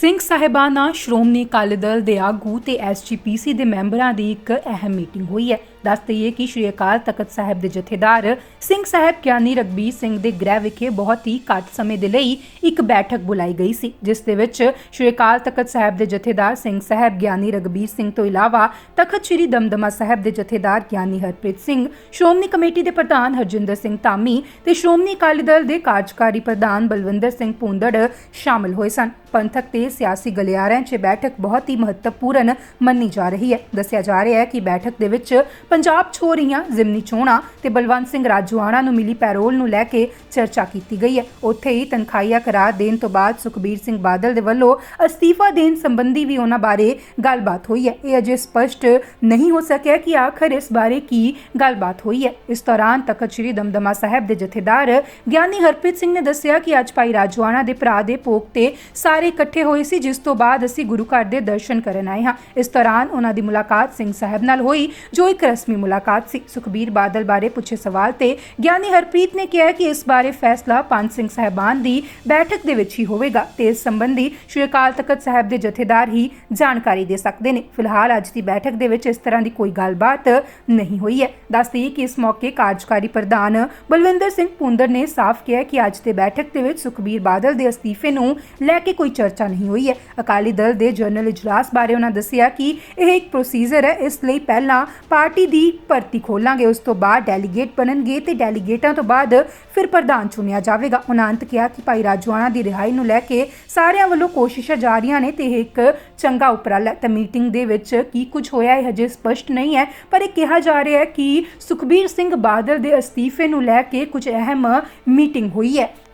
ਸਿੰਘ ਸਾਹਿਬਾਨਾਂ, ਸ਼੍ਰੋਮਣੀ ਅਕਾਲੀ ਦਲ ਦੇ ਆਗੂ ਤੇ ਐਸਜੀਪੀਸੀ ਦੇ ਮੈਂਬਰਾਂ ਦੀ ਇੱਕ ਅਹਿਮ ਮੀਟਿੰਗ ਹੋਈ ਹੈ। ਦੱਸ ਦਈਏ ਕਿ ਸ਼੍ਰੀ ਅਕਾਲ ਤਖਤ ਸਾਹਿਬ ਦੇ ਜਥੇਦਾਰ ਸਿੰਘ ਸਾਹਿਬ ਗਿਆਨੀ ਰਗਬੀਰ ਸਿੰਘ ਦੇ ਗ੍ਰਹਿ ਵਿਖੇ ਬਹੁਤ ਹੀ ਘੱਟ ਸਮੇਂ ਦੇ ਲਈ ਇੱਕ ਬੈਠਕ ਬੁਲਾਈ ਗਈ ਸੀ, ਜਿਸ ਦੇ ਵਿੱਚ ਸ਼੍ਰੀ ਅਕਾਲ ਤਖਤ ਸਾਹਿਬ ਦੇ ਜਥੇਦਾਰ ਸਿੰਘ ਸਾਹਿਬ ਗਿਆਨੀ ਰਗਬੀਰ ਸਿੰਘ ਤੋਂ ਇਲਾਵਾ ਤਖਤ ਸ੍ਰੀ ਦਮਦਮਾ ਸਾਹਿਬ ਦੇ ਜਥੇਦਾਰ ਗਿਆਨੀ ਹਰਪ੍ਰੀਤ ਸਿੰਘ, ਸ਼੍ਰੋਮਣੀ ਕਮੇਟੀ ਦੇ ਪ੍ਰਧਾਨ ਹਰਜਿੰਦਰ ਸਿੰਘ ਧਾਮੀ ਤੇ ਸ਼੍ਰੋਮਣੀ ਅਕਾਲੀ ਦਲ ਦੇ ਕਾਰਜਕਾਰੀ ਪ੍ਰਧਾਨ ਬਲਵਿੰਦਰ ਸਿੰਘ ਭੁੰਦੜ ਸ਼ਾਮਲ ਹੋਏ ਸਨ। ਪੰਥਕ ਤੇ ਸਿਆਸੀ ਗਲਿਆਰਿਆਂ 'ਚ ਬੈਠਕ ਬਹੁਤ ਹੀ ਮਹੱਤਵਪੂਰਨ ਮੰਨੀ ਜਾ ਰਹੀ ਹੈ। ਦੱਸਿਆ ਜਾ ਰਿਹਾ ਹੈ ਕਿ ਬੈਠਕ ਦੇ ਵਿੱਚ ਪੰਜਾਬ 'ਚ ਹੋ ਰਹੀਆਂ ਜ਼ਿਮਨੀ ਚੋਣਾਂ ਤੇ ਬਲਵੰਤ ਸਿੰਘ ਰਾਜੂਆਣਾ ਨੂੰ ਮਿਲੀ ਪੈਰੋਲ ਨੂੰ ਲੈ ਕੇ ਚਰਚਾ ਕੀਤੀ ਗਈ ਹੈ। ਉੱਥੇ ਹੀ ਤਨਖਾਹੀਆ ਕਰਾਰ ਦੇਣ ਤੋਂ ਬਾਅਦ ਸੁਖਬੀਰ ਸਿੰਘ ਬਾਦਲ ਦੇ ਵੱਲੋਂ ਅਸਤੀਫਾ ਦੇਣ ਸੰਬੰਧੀ ਵੀ ਉਹਨਾਂ ਬਾਰੇ ਗੱਲਬਾਤ ਹੋਈ ਹੈ। ਇਹ ਅਜੇ ਸਪਸ਼ਟ ਨਹੀਂ ਹੋ ਸਕਿਆ ਕਿ ਆਖਰ ਇਸ ਬਾਰੇ ਕੀ ਗੱਲਬਾਤ ਹੋਈ ਹੈ। ਇਸ ਦੌਰਾਨ ਤਖਤ ਸ੍ਰੀ ਦਮਦਮਾ ਸਾਹਿਬ ਦੇ ਜਥੇਦਾਰ ਗਿਆਨੀ ਹਰਪ੍ਰੀਤ ਸਿੰਘ ਨੇ ਦੱਸਿਆ ਕਿ ਅੱਜ ਭਾਈ ਰਾਜੂਆਣਾ ਦੇ ਭਰਾ ਦੇ ਭੋਗ ਤੇ ਸਾਰੇ ਇਕੱਠੇ ਹੋਏ ਸੀ, ਜਿਸ ਤੋਂ ਬਾਅਦ ਅਸੀਂ ਗੁਰੂ ਘਰ ਦੇ ਦਰਸ਼ਨ ਕਰਨ ਆਏ ਹਾਂ। ਇਸ ਦੌਰਾਨ ਉਹਨਾਂ ਦੀ ਮੁਲਾਕਾਤ ਸਿੰਘ ਸਾਹਿਬ ਨਾਲ ਹੋਈ, ਜੋ ਇੱਕ ਰਸਮੀ ਮੁਲਾਕਾਤ ਸੀ। ਸੁਖਬੀਰ ਬਾਦਲ ਬਾਰੇ ਪੁੱਛੇ ਸਵਾਲ ਤੇ ਗਿਆਨੀ ਹਰਪ੍ਰੀਤ ਨੇ ਕਿਹਾ ਕਿ ਇਸ ਬਾਰੇ ਫੈਸਲਾ ਪੰਜ ਸਿੰਘ ਸਾਹਿਬਾਨ ਦੀ ਬੈਠਕ ਦੇ ਵਿੱਚ ਹੀ ਹੋਵੇਗਾ ਤੇ ਇਸ ਸੰਬੰਧੀ ਸ਼੍ਰੀ ਅਕਾਲ ਤਖਤ ਸਾਹਿਬ ਦੇ ਜਥੇਦਾਰ ਹੀ ਜਾਣਕਾਰੀ ਦੇ ਸਕਦੇ ਨੇ। ਫਿਲਹਾਲ ਅੱਜ ਦੀ ਬੈਠਕ ਦੇ ਵਿੱਚ ਇਸ ਤਰ੍ਹਾਂ ਦੀ ਕੋਈ ਗੱਲਬਾਤ ਨਹੀਂ ਹੋਈ ਹੈ। ਦੱਸਦੀ ਕਿ ਇਸ ਮੌਕੇ ਕਾਰਜਕਾਰੀ ਪ੍ਰਧਾਨ ਬਲਵਿੰਦਰ ਸਿੰਘ ਪੁੰਦਰ ਨੇ ਸਾਫ਼ ਕਿਹਾ ਕਿ ਅੱਜ ਦੇ ਬੈਠਕ ਦੇ ਵਿੱਚ ਸੁਖਬੀਰ ਬਾਦਲ ਦੇ ਅਸਤੀਫੇ ਨੂੰ ਲੈ ਕੇ ਕੋਈ ਚਰਚਾ ਨਹੀਂ ਹੋਈ ਹੈ। ਅਕਾਲੀ ਦਲ ਦੇ ਜਨਰਲ ਇਜਲਾਸ ਬਾਰੇ ਉਹਨਾਂ ਦੱਸਿਆ ਕਿ ਇਹ ਇੱਕ ਪ੍ਰੋਸੀਜਰ ਹੈ। ਇਸ ਲਈ ਪਹਿਲਾਂ ਪਾਰਟੀ ਦੀ ਭਰਤੀ ਖੋਲਾਂਗੇ, ਉਸ ਤੋਂ ਬਾਅਦ ਡੈਲੀਗੇਟ ਬਣਨਗੇ ਤੇ ਡੈਲੀਗੇਟਾਂ ਤੋਂ ਬਾਅਦ ਫਿਰ ਪ੍ਰਧਾਨ ਚੁਣਿਆ ਜਾਵੇਗਾ। ਉਹਨਾਂ ਅੰਤ ਕਿਹਾ ਕਿ ਭਾਈ ਰਾਜੂਆਣਾ ਦੀ ਰਿਹਾਈ ਨੂੰ ਲੈ ਕੇ ਸਾਰਿਆਂ ਵੱਲੋਂ ਕੋਸ਼ਿਸ਼ਾਂ ਜਾਰੀਆਂ ਨੇ ਤੇ ਇਹ ਇੱਕ ਚੰਗਾ ਉਪਰਾਲਾ ਹੈ। ਤਾਂ ਮੀਟਿੰਗ ਦੇ ਵਿੱਚ ਕੀ ਕੁਝ ਹੋਇਆ ਇਹ ਹਜੇ ਸਪਸ਼ਟ ਨਹੀਂ ਹੈ, ਪਰ ਇਹ ਕਿਹਾ ਜਾ ਰਿਹਾ ਹੈ ਕਿ ਸੁਖਬੀਰ ਸਿੰਘ ਬਾਦਲ ਦੇ ਅਸਤੀਫੇ ਨੂੰ ਲੈ ਕੇ ਕੁਝ ਅਹਿਮ ਮੀਟਿੰਗ ਹੋਈ ਹੈ।